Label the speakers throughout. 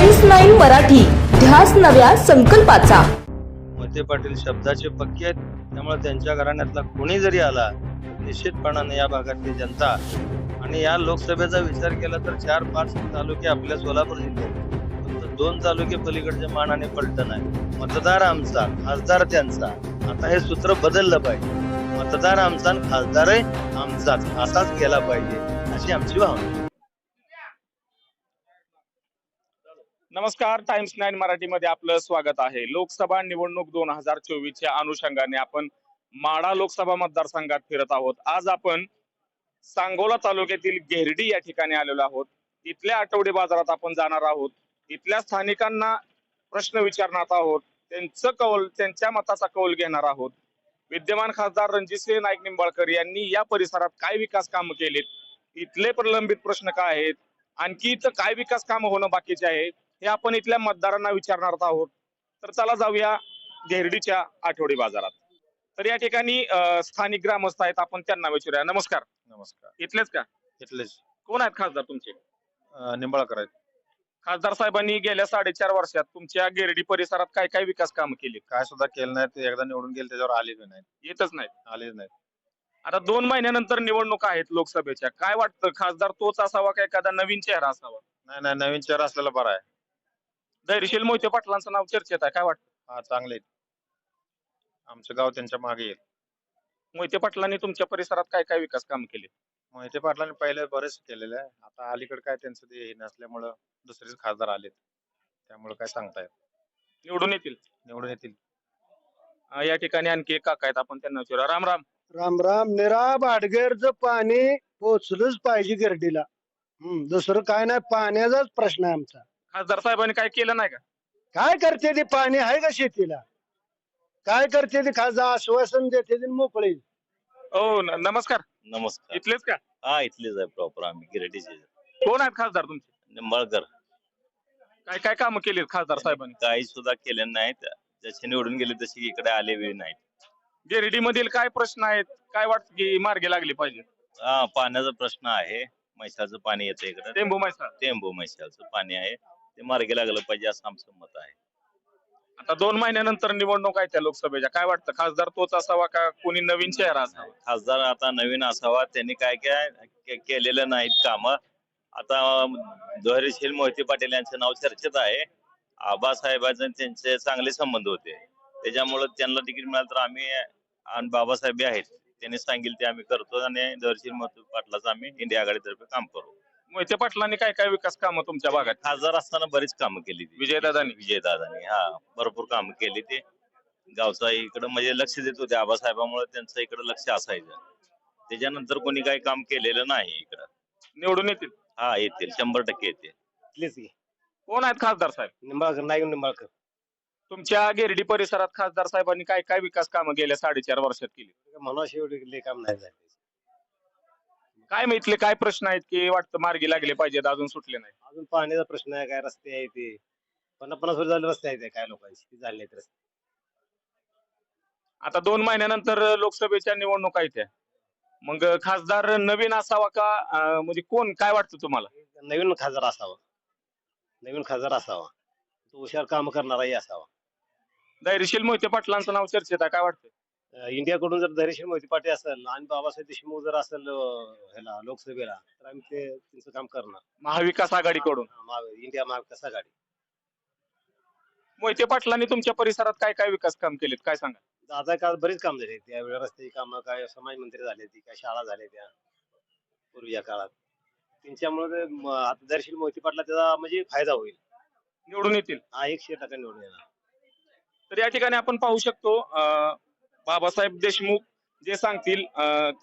Speaker 1: Times nine Marathi ध्यास नव्या संकल्पाचा.
Speaker 2: मोहिते पाटील शब्दाचे पक्के आहेत. त्यामुळे त्यांच्या घराण्यातला कोणी जरी आला निश्चितपणाने या भागातली जनता आणि या लोकसभेचा विचार केला तर चार पाच तालुके आपल्या सोलापूर जिल्ह्यात फक्त दोन तालुके पलीकडचे मानाने पलटण आहे. मतदार आमचा खासदार त्यांचा. आता हे सूत्र बदललं पाहिजे. मतदार आमचा खासदारही आमचाच असाच केला पाहिजे अशी आमची भावना
Speaker 3: नमस्कार टाइम्स नाईन मराठीमध्ये आपलं स्वागत आहे. लोकसभा निवडणूक दोन हजार चोवीसच्या अनुषंगाने आपण माडा लोकसभा मतदारसंघात फिरत आहोत. आज आपण सांगोला तालुक्यातील घेरडी या ठिकाणी आलेलो आहोत. इथल्या आठवडे बाजारात आपण जाणार आहोत. इथल्या स्थानिकांना प्रश्न विचारणार आहोत. त्यांचं कौल त्यांच्या मताचा कौल घेणार आहोत. विद्यमान खासदार रणजितसिंह नाईक निंबाळकर यांनी या परिसरात काय विकास कामं केलीत? इथले प्रलंबित प्रश्न काय आहेत? आणखी इथं काय विकास कामं होणं बाकीचे आहे हे आपण इथल्या मतदारांना विचारणार आहोत. तर चला जाऊया घेरडीच्या आठवडी बाजारात. तर या ठिकाणी स्थानिक ग्रामस्थ आहेत. आपण त्यांना विचारूया. नमस्कार.
Speaker 2: नमस्कार.
Speaker 3: इथलेच का?
Speaker 2: इथलेच.
Speaker 3: कोण आहेत खासदार तुमचे?
Speaker 2: निंबाळकर आहेत.
Speaker 3: खासदार साहेबांनी गेल्या साडेचार वर्षात तुमच्या गिरडी परिसरात काय काय विकास कामं केली
Speaker 2: काय सुद्धा केलं नाही. ते एकदा निवडून गेले त्याच्यावर आले बी नाहीत.
Speaker 3: येतच नाहीत.
Speaker 2: आलेच नाहीत.
Speaker 3: आता दोन महिन्यानंतर निवडणुका आहेत लोकसभेच्या. काय वाटतं? खासदार तोच असावा का एखादा नवीन चेहरा असावा?
Speaker 2: नाही नाही. नवीन चेहरा असलेला बरा आहे.
Speaker 3: धैर्यशील मोहिते पाटलांचं नाव चर्चेत आहे. काय वाटतं?
Speaker 2: हा चांगले आहेत. आमचं गाव त्यांच्या मागे येईल
Speaker 3: मोहिते पाटलांनी तुमच्या परिसरात काय काय विकास काम केले?
Speaker 2: मोहिते पाटलांनी पहिले बरेच केलेले आहे. आता अलीकडे काय त्यांचं ते हे नसल्यामुळं दुसरेच खासदार आलेत. त्यामुळे काय सांगतायत
Speaker 3: निवडून येतील?
Speaker 2: निवडून येतील.
Speaker 3: अं, या ठिकाणी आणखी एक काका आहेत. आपण त्यांना विचारूया. राम राम.
Speaker 4: राम राम. निरा भाटगेरचं पाणी पोचलंच पाहिजे गिरडीला. हम्म दुसरं काय नाही. पाण्याचाच प्रश्न आहे आमचा.
Speaker 3: खासदार साहेबांनी काय केलं नाही का?
Speaker 4: काय करते ते पाणी आहे का शेतीला? काय करते ते खासदार? आश्वासन देते ते मोकळे.
Speaker 3: हो न- नमस्कार.
Speaker 5: नमस्कार.
Speaker 3: इथलेच का?
Speaker 5: हा इथलेच आहे प्रॉपर आम्ही गिरडीचे.
Speaker 3: कोण आहेत खासदार तुमचे?
Speaker 5: निंबाळकर
Speaker 3: काय काय काम केली खासदार साहेबांनी?
Speaker 5: काही सुद्धा केले नाहीत. जसे निवडून गेले तसे इकडे आले बी नाहीत.
Speaker 3: गिरडी मधील काय प्रश्न आहेत? काय वाटतं की मार्गी लागली पाहिजे
Speaker 5: हा पाण्याचा प्रश्न आहे. म्हैसाचं पाणी येतं इकडे.
Speaker 3: टेंबू मैसा
Speaker 5: टेंबू म्हैसाचं पाणी आहे. ते मार्गी लागलं पाहिजे असं आमचं मत आहे.
Speaker 3: आता दोन महिन्यानंतर निवडणूक आहे त्या लोकसभेच्या. काय वाटतं? खासदार तोच असावा का कोणी नवीन चेहरा असावा?
Speaker 5: खासदार आता नवीन असावा. त्यांनी काय काय के- केलेलं नाहीत काम. आता धैर्यशील मोहिते पाटील यांचं नाव चर्चेत आहे. आबासाहेबांचे त्यांचे चांगले संबंध होते. त्याच्यामुळे त्यांना तिकीट मिळालं तर आम्ही आणि बाबासाहेब बी आहेत. त्यांनी सांगेल ते आम्ही करतो आणि धैर्यशील मोहिते पाटलाचं आम्ही इंडिया आघाडीतर्फे काम करू.
Speaker 3: मोहिते पाटलांनी काय काय विकास कामं तुमच्या भागात
Speaker 5: खासदार असताना बरीच कामं केली ती.
Speaker 3: विजयदादांनी?
Speaker 5: विजयदादांनी हा भरपूर कामं केली ते. गावचा इकडं म्हणजे लक्ष देत होते आबासाहेबांमुळे त्यांचं इकडं लक्ष असायचं. त्याच्यानंतर कोणी काही काम केलेलं नाही इकडं.
Speaker 3: निवडून येतील?
Speaker 5: हा येतील. शंभर टक्के येतील.
Speaker 3: कोण आहेत खासदार साहेब?
Speaker 4: निंबाळकर नाईक निंबाळकर.
Speaker 3: तुमच्या गिरडी परिसरात खासदार साहेबांनी काय काय विकास कामं गेल्या साडेचार वर्षात केली?
Speaker 4: म्हणा शेवटी काम नाही झाले.
Speaker 3: काय माहितले काय प्रश्न आहेत की वाटतं मार्गी लागले पाहिजेत अजून सुटले नाही?
Speaker 4: अजून पाण्याचा प्रश्न आहे काय रस्ते आहे ते. पन्नास पन्नास वर्ष झाले रस्ते आहेत काय लोकांचे ते झाले आहेत रस्ते?
Speaker 3: आता दोन महिन्यानंतर लोकसभेच्या निवडणुका येत्या मग खासदार नवीन असावा का अं, म्हणजे कोण काय वाटतं तुम्हाला?
Speaker 4: नवीन खासदार असावा. नवीन खासदार असावा. तो हुशार काम करणाराही असावा.
Speaker 3: धैर्यशील मोहिते पाटलांचं नाव चर्चेत आहे काय वाटतं?
Speaker 4: इंडियाकडून जर धैर्यशील मोहिते पाटील असेल आणि बाबासाहेब देशमुख जर असेल अं, ह्याला लोकसभेला तर आम्ही ते त्यांचं काम करणार.
Speaker 3: महाविकास आघाडीकडून?
Speaker 4: महा- इंडिया महाविकास आघाडी.
Speaker 3: मोहिते पाटलांनी तुमच्या परिसरात काय काय विकास काम केलेत? काय सांगा
Speaker 4: आता काळात बरीच काम झाले त्यावेळी रस्त्याची कामं काय समाज मंत्री झाले ती काय शाळा झाल्या त्या पूर्वीच्या काळात. त्यांच्यामुळे ते म- आता दर्शील मोहिते पाटला त्याचा म्हणजे फायदा होईल.
Speaker 3: निवडून येतील.
Speaker 4: हा एकशे टक्का निवडून येणार.
Speaker 3: तर या ठिकाणी आपण पाहू शकतो अं, बाबासाहेब देशमुख जे सांगतील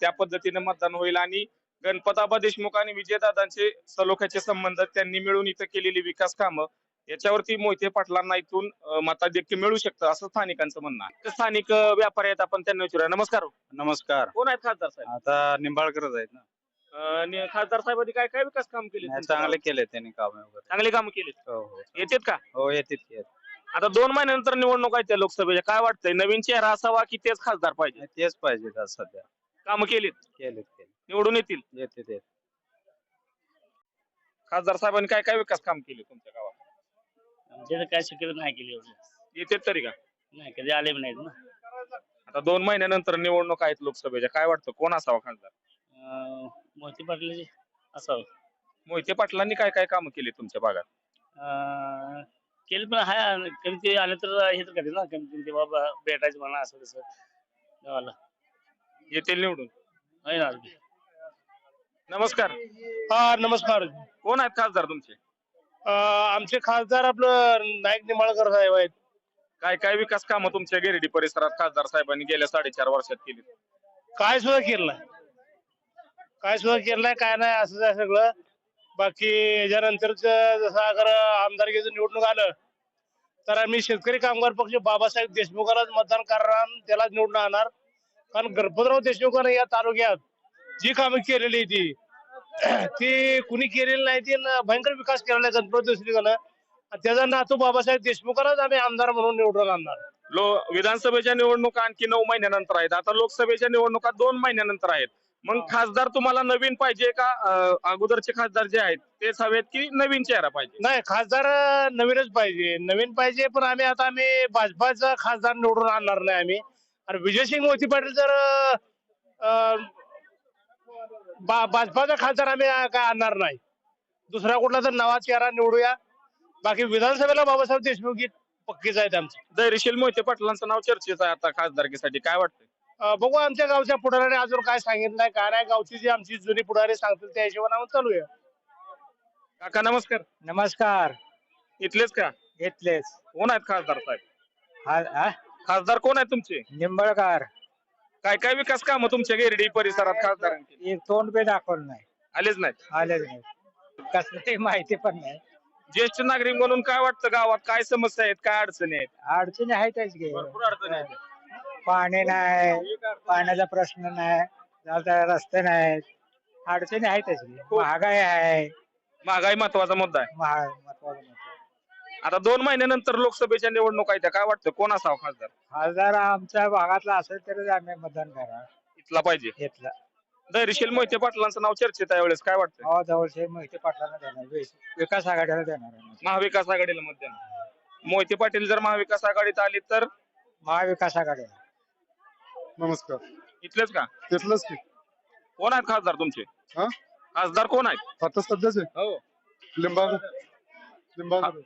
Speaker 3: त्या पद्धतीने मतदान होईल आणि गणपताबा देशमुख आणि विजयदादांचे सलोख्याचे संबंध त्यांनी मिळून इथं केलेली विकास कामं याच्यावरती मोहिते पाटलांना इथून मताधिक्य मिळू शकतं असं स्थानिकांचं म्हणणं आहे. स्थानिक व्यापारी आहेत आपण त्यांना विचारूया. नमस्कार
Speaker 6: नमस्कार.
Speaker 3: कोण आहेत खासदार साहेब?
Speaker 6: आता निंबाळकरच आहेत ना.
Speaker 3: आणि खासदार साहेबांनी काय काय विकास काम केले
Speaker 6: चांगले केले त्यांनी काम वगैरे.
Speaker 3: चांगले काम केले
Speaker 6: हो हो.
Speaker 3: येतात का?
Speaker 6: हो येतील.
Speaker 3: आता दोन महिन्यानंतर निवडणूक आहेत त्या लोकसभेच्या. काय वाटतंय? नवीन चेहरा असावा की तेच खासदार पाहिजे?
Speaker 6: तेच पाहिजे सध्या?
Speaker 3: काम केलीत?
Speaker 6: केलेत केले
Speaker 3: निवडून येतील?
Speaker 6: येते ते
Speaker 3: खासदार साहेबांनी काय काय विकास काम केले तुमच्या गावात?
Speaker 7: काय शक्यता नाही केली एवढी.
Speaker 3: येते तरी का?
Speaker 7: नाही कधी आले पण नाहीत ना.
Speaker 3: आता दोन महिन्यानंतर निवडणूक आहेत लोकसभेच्या. काय वाटतं? कोण असावा खासदार?
Speaker 7: अं, मोहिते पाटील असावं.
Speaker 3: मोहिते पाटलांनी काय काय कामं केली तुमच्या भागात?
Speaker 7: अं, केलं पण हाय कधी ते आले तर हे तर करते ना कमी ते बाबा भेटायचं म्हणा असं तसं. गावाला.
Speaker 3: येतील निवडून.
Speaker 7: आहे ना
Speaker 3: नमस्कार.
Speaker 8: हा नमस्कार.
Speaker 3: कोण आहेत खासदार तुमचे?
Speaker 8: अं, आमचे खासदार आपलं नाईक निंबाळकर साहेब आहेत.
Speaker 3: काय काय विकास कामं तुमच्या गिरडी परिसरात खासदार साहेबांनी गेल्या साडेचार वर्षात केली
Speaker 8: काय सुद्धा केलं नाही. काय सुद्धा केलं नाही काय नाही असं सगळं. बाकी याच्यानंतरच जसं अगर आमदारकीचं निवडणूक आलं तर आम्ही शेतकरी कामगार पक्ष बाबासाहेब देशमुखालाच मतदान करणार त्यालाच निवडून आणणार. कारण गणपतराव देशमुखाने या तालुक्यात जी कामं केलेली ती ती कुणी केलेली नाही ती भयंकर विकास केलेला आहे गणपती देशमुखानं. त्याचा नातू बाबासाहेब देशमुखालाच आम्ही आमदार म्हणून निवडून आणणार.
Speaker 3: लो विधानसभेच्या निवडणुका आणखी नऊ महिन्यानंतर आहेत. आता लोकसभेच्या निवडणुका दोन महिन्यानंतर आहेत. मग खासदार तुम्हाला नवीन पाहिजे का? अं, अगोदरचे खासदार जे आहेत तेच हवेत की नवीन चेहरा पाहिजे?
Speaker 8: नाही खासदार अं, नवीनच पाहिजे. नवीन पाहिजे पण आम्ही आता आम्ही भाजपाचा खासदार निवडून आणणार नाही आम्ही. आणि विजयसिंग मोहिते पाटील जर अं, अं, भा- भाजपाचा खासदार आम्ही अं, काय आणणार नाही. दुसरा कुठला तर नवा चेहरा निवडूया. बाकी विधानसभेला बाबासाहेब देशमुख ही पक्कीच आहेत आमचे.
Speaker 3: धैर्यशील मोहिते पाटलांचं नाव चर्चेचं आहे आता खासदारकीसाठी. काय वाटतं
Speaker 8: अं, बघू आमच्या गावच्या पुढाऱ्याने अजून काय सांगितलं नाही काय नाही. गावची जी आमची जुनी पुढारी सांगतील त्या हिशोबाने आम्ही चालूया.
Speaker 3: काका नमस्कार.
Speaker 9: नमस्कार.
Speaker 3: इथलेच का?
Speaker 9: घेतलेच
Speaker 3: कोण आहेत खासदार साहेब?
Speaker 9: हा हा?
Speaker 3: खासदार कोण आहेत तुमचे?
Speaker 9: निंबळकर.
Speaker 3: काय काय विकास कामं तुमच्या गिरडी परिसरात खासदारांची?
Speaker 9: एक तोंड बी दाखवलं नाही.
Speaker 3: आलेच नाहीत.
Speaker 9: आलेच नाही कसली माहिती पण नाही.
Speaker 3: ज्येष्ठ नागरिक म्हणून काय वाटतं गावात? काय समस्या आहेत? काय अडचणी आहेत?
Speaker 9: अडचणी आहेतच घे
Speaker 3: भरपूर अडचणी आहेत.
Speaker 9: पाणी नाही पाण्याचा प्रश्न नाही रस्ते नाहीत अडचणी आहेतच. महागाई आहे.
Speaker 3: महागाई महत्त्वाचा मुद्दा आहे.
Speaker 9: महा- महत्वाचं मुद्दा.
Speaker 3: आता दोन महिन्यानंतर लोकसभेच्या निवडणूक आहेत. काय वाटतं? कोण असावं खासदार?
Speaker 9: खासदार आमच्या भागातला असेल तरच आम्ही मतदान करा.
Speaker 3: इथला पाहिजे.
Speaker 9: घेतला
Speaker 3: धैर्यशील मोहिते पाटलांचं नाव चर्चेत आहे वेळेस काय वाटतं?
Speaker 9: गावा जवळचे मोहिते पाटलांना देणार विस- विकास आघाडीला देणार आम्ही.
Speaker 3: महाविकास आघाडीला मत देणार. मोहिते पाटील जर महाविकास आघाडीत आली तर?
Speaker 9: महाविकास आघाडीला.
Speaker 10: नमस्कार.
Speaker 3: इथलेच का?
Speaker 10: तिथलंच की.
Speaker 3: कोण आहेत खासदार तुमचे?
Speaker 10: हा?
Speaker 3: खासदार कोण आहेत?
Speaker 10: आता सध्याचे.
Speaker 3: हो.
Speaker 10: लिंबागर लिंबागर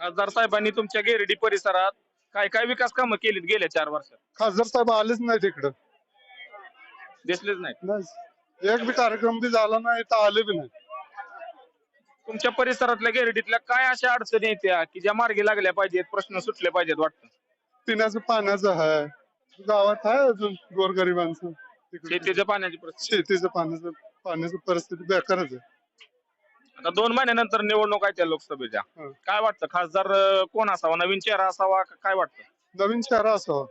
Speaker 3: खासदार साहेबांनी तुमच्या गिरडी परिसरात काय काय विकास कामं केलीत गेल्या चार वर्षात?
Speaker 10: खासदार साहेब आलेच नाही तिकडं
Speaker 3: दिसलेच नाही
Speaker 10: नाही एक बी कार्यक्रम बी झाला नाही तर आले बी नाही.
Speaker 3: तुमच्या परिसरातल्या गिरडीतल्या काय अशा अडचणी येत्या की ज्या मार्गी लागल्या पाहिजेत प्रश्न सुटले पाहिजेत वाटतं?
Speaker 10: पिण्याचं पाण्याचं आहे. गावात आहे अजून गोरगरिबांचं. तिकडे
Speaker 3: शेतीच्या पाण्याची परिस्थिती.
Speaker 10: शेतीचं पाण्याचं पाण्याची परिस्थिती बेकारच आहे.
Speaker 3: आता दोन महिन्यानंतर निवडणूक आहे त्या लोकसभेच्या.
Speaker 10: हं.
Speaker 3: काय वाटतं? खासदार अं, कोण असावा? नवीन चेहरा असावा? का काय वाटतं?
Speaker 10: नवीन चेहरा असावा.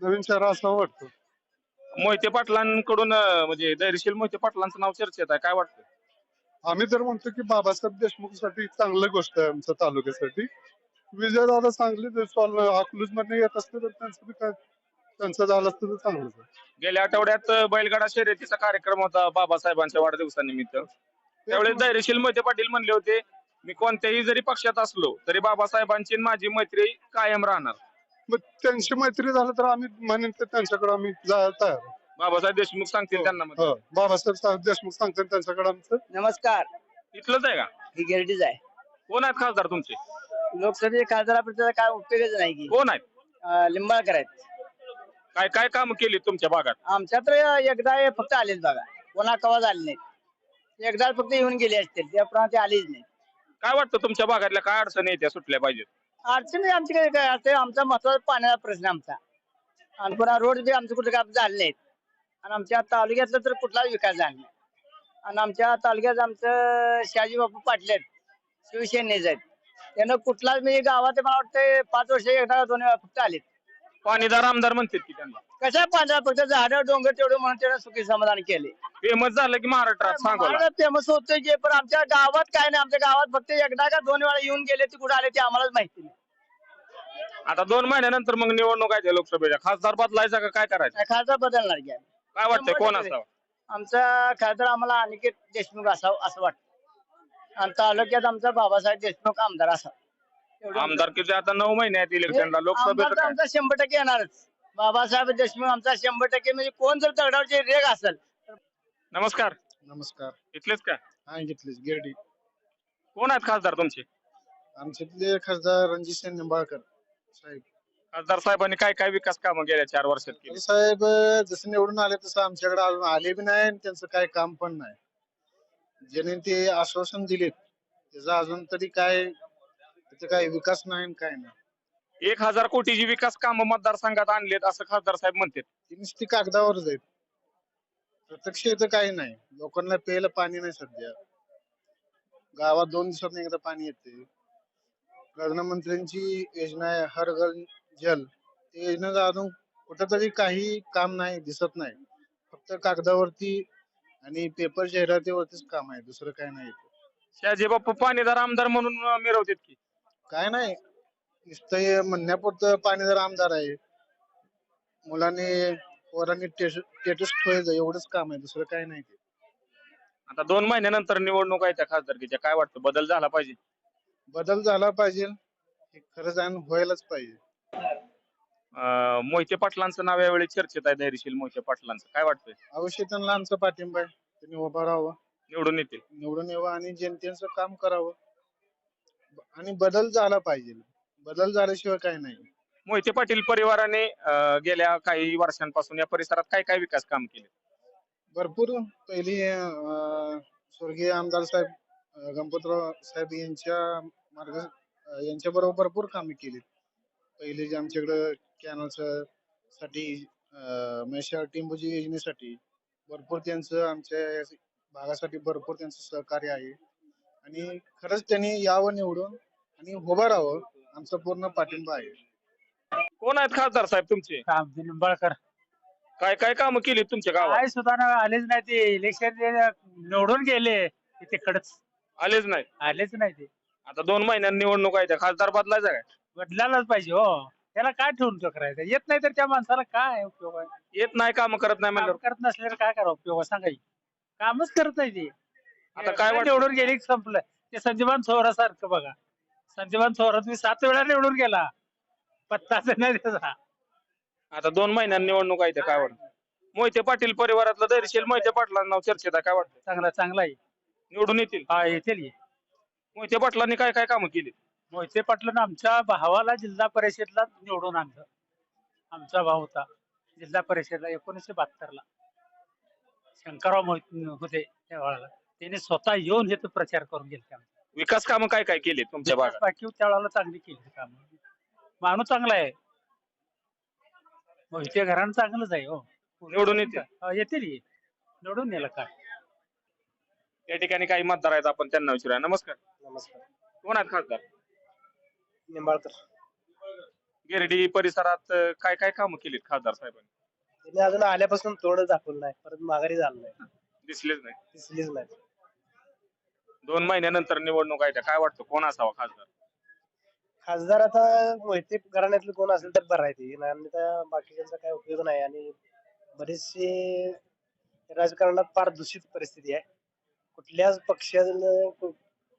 Speaker 10: नवीन चेहरा असावा वाटतं.
Speaker 3: मोहिते पाटलांकडून अं, म्हणजे धैर्यशील मोहिते पाटलांचं नाव चर्चेत आहे. काय वाटतं?
Speaker 10: आम्ही तर म्हणतो की बाबासाहेब देशमुखसाठी चांगली गोष्ट आहे आमच्या तालुक्यासाठी. विजयदादा चांगली अकलूजमध्ये येत असते तर त्यांचं बी काय त्यांचं झालं असतं तर चांगलंच आहे
Speaker 3: गेल्या आठवड्यात बैलगाडा शर्यतीचा कार्यक्रम होता बाबासाहेबांच्या वाढदिवसानिमित्त. त्यावेळेस धैर्यशील मोहिते पाटील म्हणले होते मी कोणत्याही जरी पक्षात असलो तरी बाबासाहेबांची आणि माझी मैत्री कायम राहणार.
Speaker 10: मग त्यांची मैत्री झालं तर आम्ही म्हणेन तर त्यांच्याकडे आम्ही जायला तयार.
Speaker 3: बाबासाहेब देशमुख सांगतील त्यांना मत.
Speaker 10: हो. बाबासाहेब साहेब देशमुख सांगतात त्यांच्याकडे आमचं.
Speaker 7: नमस्कार.
Speaker 3: इथलंच आहे का?
Speaker 7: ही आहे.
Speaker 3: कोण आहेत खासदार तुमचे?
Speaker 7: लोकसभेचे खासदार आपल्याला काय उपयोगच नाही की.
Speaker 3: कोण आहेत?
Speaker 7: अं, लिंबाळकर आहेत.
Speaker 3: काय काय काम केली तुमच्या भागात?
Speaker 7: आमच्या तर एकदा हे फक्त आलेच बघा. कोणा कवा आले नाहीत एकदा फक्त येऊन गेले असतील त्याप्रमाणे ते आलेच नाही.
Speaker 3: काय वाटतं तुमच्या भागातल्या काय अडचणी येत्या सुटल्या पाहिजेत?
Speaker 7: अडचणी आमची काय काय असते आमचा महत्त्वाचा पाण्याचा प्रश्न आमचा. आणि पुन्हा रोड बी आमचं कुठे काय झाले नाहीत आणि आमच्या तालुक्यातला तर कुठलाच विकास झाला नाही. आणि आमच्या तालुक्यात आमचं शहाजी बापू पाटील आहेत शिवसेनेच आहेत. त्यानं कुठलाच म्हणजे गावात मला वाटतं पाच वर्ष एकदा दोन वेळा फक्त आलेत.
Speaker 3: पाणीदार आमदार म्हणतात की त्यांना.
Speaker 7: कशा पांढरा फक्त झाडं डोंगर तेवढं म्हणून त्यानं सुखी समाधान केले.
Speaker 3: फेमस झालं की महाराष्ट्रात सांगोला.
Speaker 7: फेमस होतं जे पण आमच्या गावात काय नाही आमच्या गावात फक्त एकदा का दोन वेळा येऊन गेले ते कुठे आले ते आम्हालाच माहिती नाही.
Speaker 3: आता दोन महिन्यानंतर मग निवडणूक आहे लोकसभेच्या. खासदार बदलायचा का काय करायचं?
Speaker 7: खासदार बदलणार की आम्ही.
Speaker 3: काय वाटतंय? कोण. असावं?
Speaker 7: आमचा खासदार आम्हाला अनिकेत देशमुख असावं असं वाटतं. आणि तालुक्यात आमचा बाबासाहेब देशमुख आमदार असावा.
Speaker 3: आमदारकीचे आता नऊ महिने आहेत इलेक्शनला लोकसभेचं
Speaker 7: आमदार तर आमचा शंभर टक्के येणारच. बाबासाहेब देशमुख आमचा शंभर टक्के म्हणजे कोण जर दगडावरची रेग असेल
Speaker 3: नमस्कार.
Speaker 11: नमस्कार.
Speaker 3: इथलेच काय
Speaker 11: हा घेतलीस गिरडी.
Speaker 3: कोण आहेत खासदार तुमचे?
Speaker 11: आमच्यातले खासदार रणजित सिंह निंबाळकर साहेब.
Speaker 3: खासदार साहेबांनी काय काय विकास कामं गेल्या चार वर्षात केली?
Speaker 11: साहेब जसं निवडून आले तसं आमच्याकडे अजून आले बी नाही आणि त्यांचं काय काम पण नाही. ज्याने ते आश्वासन दिलेत त्याचा अजून तरी काय त्याचा काय विकास नाही आणि काय नाही.
Speaker 3: एक हजार कोटीची विकास कामं मतदारसंघात आणलेत असं खासदार साहेब म्हणतात.
Speaker 11: ती नुसती कागदावरच आहेत. प्रत्यक्ष इथं काही नाही. लोकांना प्यायला पाणी नाही सध्या. गावात दोन दिवसात एकदा पाणी येते प्रधानमंत्र्यांची योजना आहे हर घर जल. ते योजनेचं अजून कुठंतरी काही काम नाही दिसत नाही. फक्त कागदावरती आणि पेपर जाहिरातीवरतीच काम आहे. दुसरं काय नाही इथं.
Speaker 3: शहाजी बाप्पू पाणीदार आमदार म्हणून अं, मिरवतात की.
Speaker 11: काय नाही. नुसतं म्हणण्यापुरतं पाणीदार आमदार आहे. मुलांनी पोरांनी स्टेटस ठेवायचं एवढंच काम आहे दुसरं काय नाही ते.
Speaker 3: आता दोन महिन्यानंतर निवडणूक आहे त्या खासदारकीच्या. काय वाटतं बदल झाला पाहिजे?
Speaker 11: बदल झाला पाहिजे. हे खरंच आणि व्हायलाच पाहिजे.
Speaker 3: अं, मोहिते पाटलांचं नाव यावेळी चर्चेत आहे धैर्यशील मोहिते पाटलांचं. काय वाटतंय?
Speaker 11: अवश्य त्यांना आमचा पाठिंबा आहे. त्यांनी उभं राहावं.
Speaker 3: निवडून येतील.
Speaker 11: निवडून यावं आणि जनतेचं काम करावं. आणि बदल झाला पाहिजे. बदल झाल्याशिवाय काय नाही.
Speaker 3: मोहिते पाटील परिवाराने अं, गेल्या काही वर्षांपासून या परिसरात काय काय विकास काम केले?
Speaker 11: भरपूर. पहिली अं, स्वर्गीय आमदार साहेब अं, गणपतराव साहेब यांच्या मार्ग यांच्या बरोबर भरपूर कामे केली. पहिले जे आमच्याकडं कॅनलचं साठी मेशा टिंबूजी योजनेसाठी भरपूर त्यांचं आमच्या भागासाठी भरपूर त्यांचं सहकार्य आहे. आणि खरंच त्यांनी यावं निवडून आणि उभं राहावं आमचा पूर्ण पाठिंबा आहे.
Speaker 3: कोण आहेत खासदार साहेब तुमचे?
Speaker 12: आमचे निंबाळकर.
Speaker 3: काय काय कामं केली तुमच्या गावात?
Speaker 12: काय सुद्धा ना आलेच नाही ते. इलेक्शन निवडून गेले ते तिकडच.
Speaker 3: आलेच नाही?
Speaker 12: आलेच नाही ते.
Speaker 3: आता दोन महिन्यात निवडणूक आहे त्या खासदार बदलायचा काय?
Speaker 12: बदलायलाच पाहिजे हो. त्याला काय ठेवून तो करायचं? येत नाही तर त्या माणसाला काय उपयोग आहे?
Speaker 3: येत नाही काम करत नाही
Speaker 12: काम
Speaker 3: म्हणल्यावर
Speaker 12: करत नसल्यावर काय करा उपयोग आहे? सांगा की? कामच करत नाही ते.
Speaker 3: आता काय वाटतं?
Speaker 12: निवडून गेले की संपलं ते संजीवन थोरासारखं बघा. संजीवन थोरात मी सात वेळा निवडून गेला. पत्ताच नाही त्याचा.
Speaker 3: आता दोन महिन्यात निवडणूक आहे त्या काय वाटतं? मोहिते पाटील परिवारातलं धैर्यशील मोहिते पाटलांचं नाव चर्चेत आहे काय वाटतं?
Speaker 12: चांगला चांगला आहे.
Speaker 3: निवडून येतील.
Speaker 12: हा येतील की.
Speaker 3: मोहिते पाटलांनी काय काय कामं केली
Speaker 12: मोहिते पाटलानं आमच्या भावाला जिल्हा परिषदला निवडून आणलं. आमचा भाऊ होता. जिल्हा परिषदला एकोणीसशे बहात्तरला. शंकरराव मोहिते होते त्या वेळेला त्यांनी स्वतः येऊन हे प्रचार करून गेले
Speaker 3: विकास कामं काय काय केली तुमच्या भागात?
Speaker 12: बाकी त्या वेळेला चांगली केली काम. माणूस चांगला आहे. मोहिते घराणं चांगलंच आहे हो.
Speaker 3: निवडून येतील.
Speaker 12: हा, येतील की. निवडून नेलं काय
Speaker 3: या ठिकाणी काही मतदार आहेत आपण त्यांना विचारूया. नमस्कार.
Speaker 4: नमस्कार.
Speaker 3: कोण आहेत खासदार?
Speaker 4: निंबाळकर.
Speaker 3: गिरडी परिसरात अं, काय काय कामं केलीत खासदार साहेबांनी?
Speaker 4: त्यांनी अजून आल्यापासून तोंड दाखवलं नाही. परत माघारी झालं नाही.
Speaker 3: दिसलेच नाही.
Speaker 4: दिसलीच नाही.
Speaker 3: दोन महिन्यानंतर निवडणूक आहे त्या. काय वाटतं? कोण असावा खासदार?
Speaker 4: खासदार आता मोहिते घराण्यातले कोण असेल तर बरं आहे ते. आणि त्या बाकीच्यांचा काय उपयोग नाही. आणि बरेचसे राजकारणात फार दूषित परिस्थिती आहे. कुठल्याच पक्षानं कु-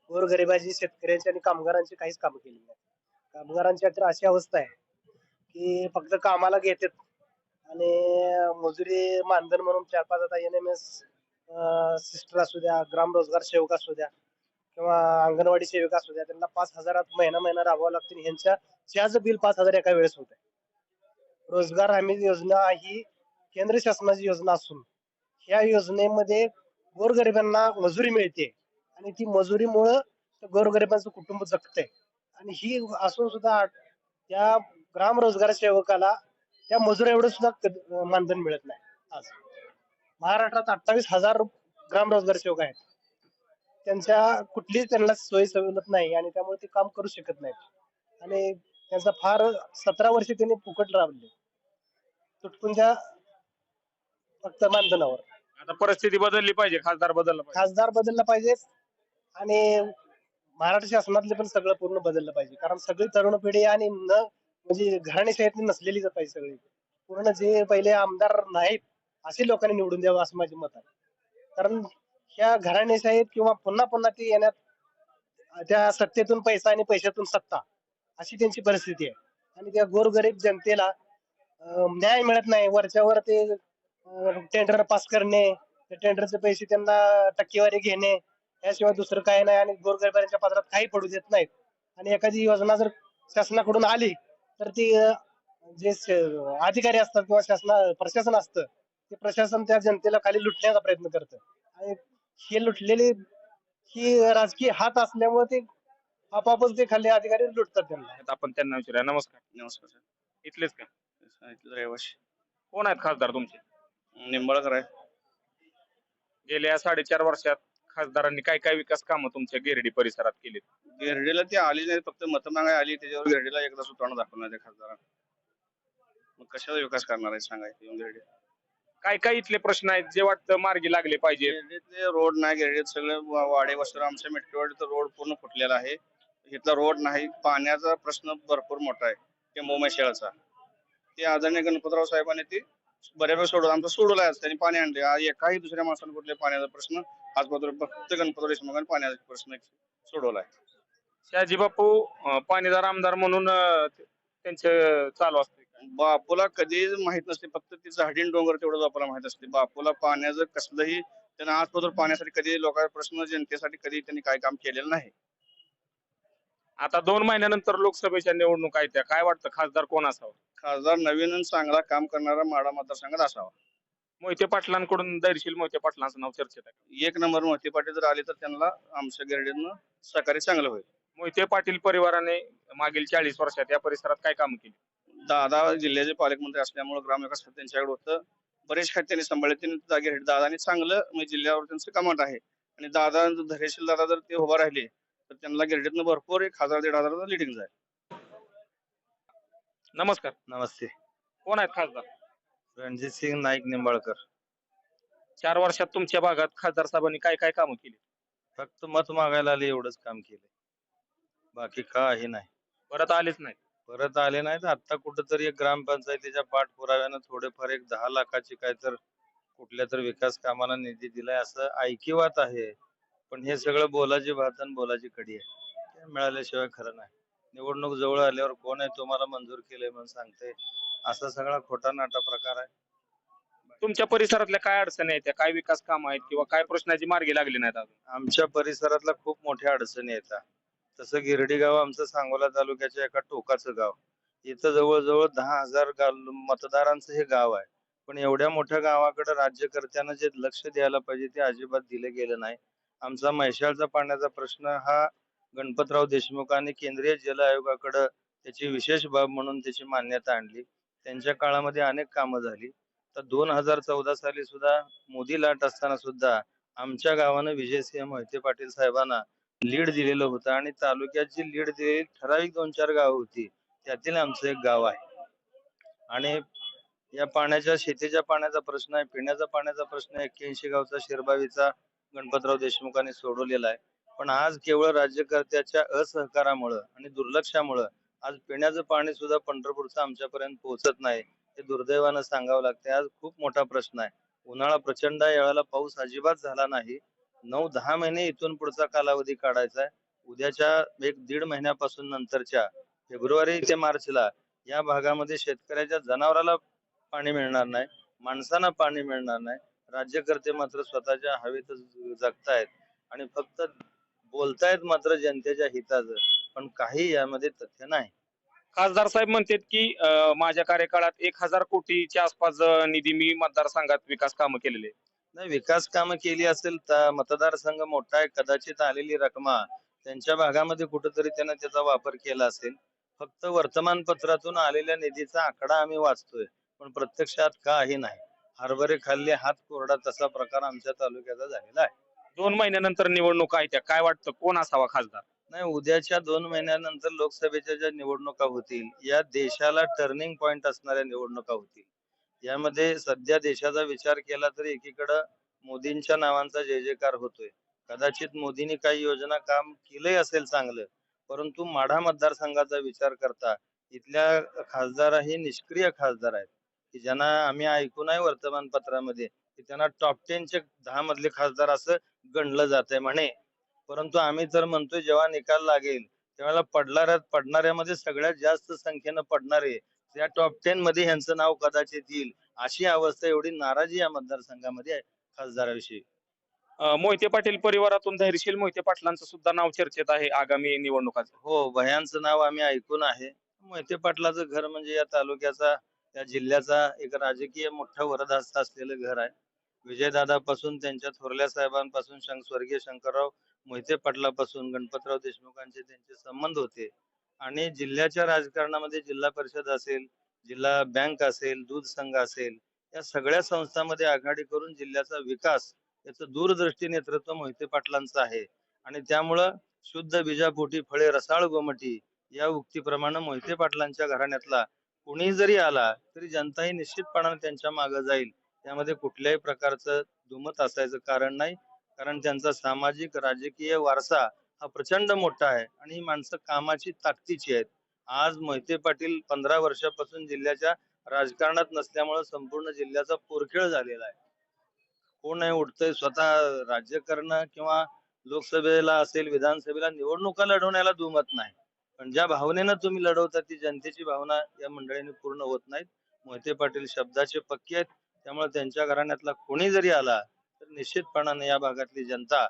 Speaker 4: गोरगरिबाची शेतकऱ्यांची आणि कामगारांची काहीच कामं केली नाही. कामगारांची तर अशी अवस्था आहे की फक्त कामाला घेतात. आणि मजुरी मानधन म्हणून चार पाच आता एन एम एस सिस्टर असू द्या ग्राम रोजगार सेवक असू द्या किंवा अंगणवाडी सेविका असू द्या त्यांना पाच हजारात महिना महिना राबवावं लागते ह्यांच्या चहाचं बिल पाच हजार एका वेळेस होत आहे रोजगार हमी योजना ही केंद्र शासनाची योजना असून ह्या योजनेमध्ये गोरगरिबांना मजुरी मिळते आणि ती मजुरीमुळं गोरगरिबांचं कुटुंब जगतंय. आणि ही असून सुद्धा त्या ग्राम रोजगार सेवकाला त्या मजुरा एवढं सुद्धा मानधन मिळत नाही. आज महाराष्ट्रात अठ्ठावीस हजार ग्राम रोजगार सेवक आहेत. त्यांच्या कुठलीच त्यांना सोयी सवलत नाही आणि त्यामुळे ते काम करू शकत नाहीत. आणि त्यांचा फार सतरा वर्ष त्यांनी फुकट राबले. तुटपुंच्या फक्त मानधनावर.
Speaker 3: आता परिस्थिती बदलली पाहिजे खासदार बदलला पाहिजे.
Speaker 4: खासदार बदलला पाहिजे आणि महाराष्ट्र शासनातले पण सगळं पूर्ण बदललं पाहिजे. कारण सगळी तरुण पिढी आणि न म्हणजे घराणेशाहीतली नसलेलीच पाहिजे सगळी. पूर्ण जे पहिले आमदार नाहीत असे लोकांनी निवडून द्यावं असं माझे मत आहे. कारण ह्या घराणेशाहीत किंवा पुन्हा पुन्हा ते येण्यात त्या सत्तेतून पैसा आणि पैशातून सत्ता अशी त्यांची परिस्थिती आहे. आणि त्या गोरगरीब जनतेला न्याय मिळत नाही. वरच्यावर ते टेंडर पास करणे त्या टेंडरचे पैसे त्यांना टक्केवारी घेणे याशिवाय दुसरं काही नाही आणि गोरगरिबांच्या पात्रात काही पडू देत नाहीत. आणि एखादी योजना जर शासनाकडून आली तर ती जे अधिकारी असतात किंवा शासना प्रशासन असतं ते प्रशासन त्या जनतेला खाली लुटण्याचा प्रयत्न करतं. आणि हे लुटलेले ही राजकीय हात असल्यामुळे ते आपापच ते खाली अधिकारी लुटतात त्यांना.
Speaker 3: आपण त्यांना विचारूया. नमस्कार.
Speaker 6: नमस्कार सर.
Speaker 3: इथलेच का?
Speaker 6: रहिवाशी
Speaker 3: कोण आहेत खासदार तुमचे?
Speaker 6: निंबाळकर आहे.
Speaker 3: गेल्या साडेचार वर्षात खासदारांनी काय काय विकास कामं तुमच्या गिरडी परिसरात केलीत?
Speaker 6: गिरडीला ती आली नाही फक्त मत मागाय आली. त्याच्यावर गिरडीला एकदा सुतावणं दाखवणार त्या खासदारांना. मग कशाला विकास करणार आहे सांगायचं येऊन गिरडी.
Speaker 3: काय काय इथले प्रश्न आहेत जे वाटतं मार्गी लागले पाहिजे?
Speaker 6: गिरडीतले रोड नाही गिरडीत सगळे वा- वाडे वस्त्र आमच्या मेट्रोवाडीचा रोड पूर्ण फुटलेला आहे. इथला रोड नाही पाण्याचा प्रश्न भरपूर मोठा आहे टेंबोमा शेळाचा ते आदरणीय गणपतराव साहेबांनी ते बऱ्यापैकी सोडवलं आमचं सोडवलं आहे त्यांनी पाणी आणले. एकाही दुसऱ्या माणसाने कुठल्या पाण्याचा प्रश्न आजपर्यंत फक्त गणपतराव देशमुखांनी पाण्याचा प्रश्न सोडवला आहे.
Speaker 3: शहाजी बापू अं, पाणीदार आमदार म्हणून अं, त्यांचे चालू असते
Speaker 6: बापूला कधी माहीत नसते फक्त ती झाडीन डोंगर तेवढं बापूला माहीत असते. बापूला पाण्याचं कसलंही त्यांना आजपर्यंत पाण्यासाठी कधी लोकांचा प्रश्न जनतेसाठी कधी त्यांनी काय काम केलेलं नाही.
Speaker 3: आता दोन महिन्यानंतर लोकसभेच्या निवडणूक आहेत त्या. काय वाटतं? खासदार कोण असावं?
Speaker 6: खासदार नवीन आणि चांगला काम करणारा माडा मतदारसंघात असावा.
Speaker 3: मोहिते पाटलांकडून दैरशील मोहिते पाटलांचं नाव चर्चेत आहे.
Speaker 6: एक नंबर मोहिते पाटील जर आले तर त्यांना आमच्या गिरडीनं सहकार्य चांगलं होईल.
Speaker 3: मोहिते पाटील परिवाराने मागील चाळीस वर्षात या परिसरात काय कामं केली?
Speaker 6: दादा जिल्ह्याचे पालकमंत्री असल्यामुळे ग्रामविकास खाते त्यांच्याकडे होतं. बरेच खाते त्यांनी सांभाळले. त्यांनी जागी दादानी चांगलं म्हणजे जिल्ह्यावर त्यांचं कमांड आहे. आणि दादा धैर्यशील दादा जर ते उभा राहिले तर त्यांना गिरडीतनं भरपूर एक हजार दीड हजाराचं लिडिंग जाईल.
Speaker 3: नमस्कार.
Speaker 2: नमस्ते.
Speaker 3: कोण आहेत खासदार?
Speaker 2: रणजित सिंग नाईक निंबाळकर.
Speaker 3: चार वर्षात तुमच्या भागात खासदार साहेबांनी काय काय कामं केली?
Speaker 2: फक्त मत मागायला आले एवढंच काम केलंय बाकी काही नाही.
Speaker 3: परत आलेच नाही.
Speaker 2: परत आले नाहीत. आता कुठंतरी एक ग्रामपंचायतीच्या पाठपुराव्यानं थोडेफार एक दहा लाखाची काय तर कुठल्या तर विकास कामाला निधी दिलाय असं ऐकिवात आहे. पण हे सगळं बोलाची भात आणि बोलाची कडी आहे. ते मिळाल्याशिवाय खरं नाही. निवडणूक जवळ आल्यावर कोण आहे तुम्हाला मंजूर केलंय म्हणून सांगते. असा सगळा खोटा नाटा प्रकार आहे.
Speaker 3: तुमच्या परिसरातल्या काय अडचणी आहेत? त्या काय विकास कामं आहेत? किंवा काय प्रश्नाची मार्गी लागली नाहीत अजून?
Speaker 2: आमच्या परिसरातला खूप मोठ्या अडचणी येतात तसं गिरडी गाव आमचं सांगोला तालुक्याच्या एका टोकाचं गाव. इथं जवळजवळ दहा हजार मतदारांचं हे गाव आहे. पण एवढ्या मोठ्या गावाकडे राज्यकर्त्यांना जे लक्ष द्यायला पाहिजे ते अजिबात दिलं गेलं नाही. आमचा मैशालचा पाण्याचा प्रश्न हा गणपतराव देशमुखांनी केंद्रीय जल आयोगाकडे त्याची विशेष बाब म्हणून त्याची मान्यता आणली. त्यांच्या काळामध्ये अनेक कामं झाली. तर दोन हजार चौदा साली सुद्धा मोदी लाट असताना सुद्धा आमच्या गावानं विजयसिंह मोहिते पाटील साहेबांना लीड दिलेलं होतं आणि तालुक्याची लीड दिलेली ठराविक दोन चार गावं होती. त्यातील आमचं एक गाव आहे. आणि या पाण्याच्या शेतीच्या पाण्याचा प्रश्न आहे पिण्याचा पाण्याचा प्रश्न एक्क्याऐंशी गावचा शिरबावीचा गणपतराव देशमुखांनी सोडवलेला आहे. पण आज केवळ राज्यकर्त्याच्या असहकारामुळं आणि दुर्लक्षामुळं आज पिण्याचं पाणी सुद्धा पंढरपूरचं आमच्यापर्यंत पोहोचत नाही. हे दुर्दैवानं सांगावं लागते आज खूप मोठा प्रश्न आहे. उन्हाळा प्रचंड आहे. यावेळेला पाऊस अजिबात झाला नाही. नऊ दहा महिने इथून पुढचा कालावधी काढायचा आहे उद्याच्या एक दीड महिन्यापासून नंतरच्या फेब्रुवारी ते मार्चला या भागामध्ये शेतकऱ्याच्या जनावराला पाणी मिळणार नाही माणसांना पाणी मिळणार नाही. राज्यकर्ते मात्र स्वतःच्या हवेतच जगतायत आणि फक्त बोलतायत मात्र जनतेच्या हिताचं पण काही यामध्ये तथ्य नाही.
Speaker 3: खासदार साहेब म्हणतात की माझ्या कार्यकाळात एक हजार कोटीच्या आसपास निधी मी मतदारसंघात विकास कामं केलेले
Speaker 2: नाही विकास कामं केली असेल तर मतदारसंघ मोठा आहे कदाचित आलेली रकमा त्यांच्या भागामध्ये कुठंतरी त्यानं त्याचा वापर केला असेल. फक्त वर्तमानपत्रातून आलेल्या निधीचा आकडा आम्ही वाचतोय पण प्रत्यक्षात काही नाही. हरभरे खाल्ले हात कोरडा तसा प्रकार आमच्या तालुक्याचा झालेला आहे.
Speaker 3: दोन महिन्यानंतर निवडणूक आहे त्या काय वाटतं? कोण असावा खासदार?
Speaker 2: नाही उद्याच्या दोन महिन्यानंतर लोकसभेच्या ज्या निवडणुका होतील या देशाला टर्निंग पॉइंट असणाऱ्या निवडणुका होतील. यामध्ये सध्या देशाचा विचार केला तर एकीकडं मोदींच्या नावांचा जय जयकार होतोय. कदाचित मोदींनी काही योजना काम केलंही असेल चांगलं परंतु माढा मतदारसंघाचा विचार करता इथल्या खासदार हे निष्क्रिय खासदार आहेत. की ज्यांना आम्ही ऐकून आहे वर्तमानपत्रामध्ये की त्यांना टॉप टेनचे दहा मधले खासदार असं गणलं जात आहे म्हणे. परंतु आम्ही तर म्हणतोय जेव्हा निकाल लागेल त्यावेळेला पडणाऱ्या पडणाऱ्यामध्ये सगळ्यात जास्त संख्येनं पडणारे त्या टॉप टेन मध्ये ह्यांचं नाव कदाचित येईल. अशी अवस्था एवढी नाराजी या मतदारसंघामध्ये आहे खासदाराविषयी.
Speaker 3: अं, मोहिते पाटील परिवारातून धैर्यशील मोहिते पाटलांचं सुद्धा नाव चर्चेत आहे आगामी निवडणुकात
Speaker 2: हो भयांचं नाव आम्ही ऐकून आहे. मोहिते पाटलाचं घर म्हणजे या तालुक्याचा या जिल्ह्याचा एक राजकीय मोठा वरदहस्त असलेलं घर आहे. विजयदादापासून त्यांच्या थोरल्या साहेबांपासून शं- स्वर्गीय शंकरराव मोहिते पाटलापासून गणपतराव देशमुखांचे त्यांचे संबंध होते. आणि जिल्ह्याच्या राजकारणामध्ये जिल्हा परिषद असेल जिल्हा बँक असेल दूध संघ असेल या सगळ्या संस्थांमध्ये आघाडी करून जिल्ह्याचा विकास याचं दूरदृष्टी नेतृत्व मोहिते पाटलांचं आहे. आणि त्यामुळं शुद्ध बीजापोटी फळे रसाळ गोमटी या उक्तीप्रमाणे मोहिते पाटलांच्या घराण्यातला कुणी जरी आला तरी जनताही निश्चितपणाने त्यांच्या मागे जाईल. त्यामध्ये कुठल्याही प्रकारचं दुमत असायचं कारण नाही. कारण त्यांचा सामाजिक राजकीय वारसा हा प्रचंड मोठा आहे आणि ही माणसं कामाची ताकदीची आहेत. आज मोहिते पाटील पंधरा वर्षापासून जिल्ह्याच्या राजकारणात नसल्यामुळे संपूर्ण जिल्ह्याचा पोरखेळ झालेला आहे. कोण नाही उठतंय स्वतः राज्य करणं किंवा लोकसभेला असेल विधानसभेला निवडणुका लढवण्याला दुमत नाही. पण ज्या भावनेनं तुम्ही लढवता ती जनतेची भावना या मंडळीने पूर्ण होत नाहीत. मोहिते पाटील शब्दाचे पक्के आहेत. त्यामुळे त्यांच्या घराण्यातला कोणी जरी आला तर निश्चितपणाने या भागातली जनता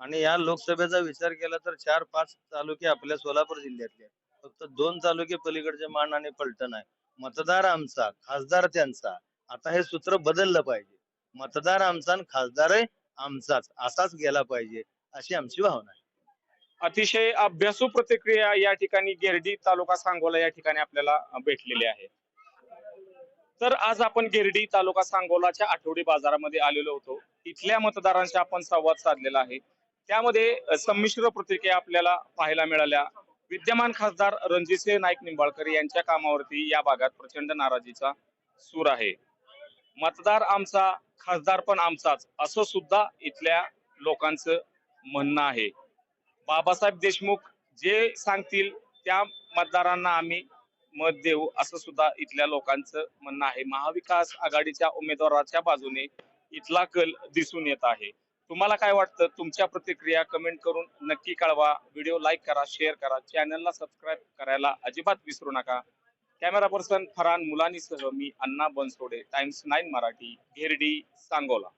Speaker 2: आणि या लोकसभेचा विचार केला तर चार पाच तालुके आपल्या सोलापूर जिल्ह्यातले फक्त दोन तालुके पलीकडचे मान आणि पलटण आहे. मतदार आमचा खासदार त्यांचा. आता हे सूत्र बदललं पाहिजे. मतदार आमचा आणि खासदारही आमचाच असाच गेला पाहिजे अशी आमची भावना आहे.
Speaker 3: अतिशय अभ्यासू प्रतिक्रिया या ठिकाणी गिरडी तालुका सांगोला या ठिकाणी आपल्याला भेटलेली आहे. तर आज आपण गिरडी तालुका सांगोलाच्या आठवडी बाजारामध्ये आलेलो होतो. इथल्या मतदारांशी आपण संवाद साधलेला आहे. त्यामध्ये संमिश्र प्रतिक्रिया आपल्याला पाहायला मिळाल्या. विद्यमान खासदार रणजितसिंह नाईक निंबाळकर यांच्या कामावरती या भागात प्रचंड नाराजीचा सूर आहे. मतदार आमचा खासदार पण आमचाच असं सुद्धा इथल्या लोकांचं म्हणणं आहे. बाबासाहेब देशमुख जे सांगतील त्या मतदारांना आम्ही मत देऊ असं सुद्धा इथल्या लोकांचं म्हणणं आहे. महाविकास आघाडीच्या उमेदवाराच्या बाजूने इथला कल दिसून येत आहे. तुम्हाला काय वाटतं? तुमच्या प्रतिक्रिया कमेंट करून नक्की कळवा. व्हिडिओ लाईक करा शेअर करा. चॅनलला सबस्क्राईब करायला अजिबात विसरू नका. कॅमेरा पर्सन फरान मुलानीसह मी अण्णा बनसोडे टाइम्स नाईन मराठी घेरडी सांगोला.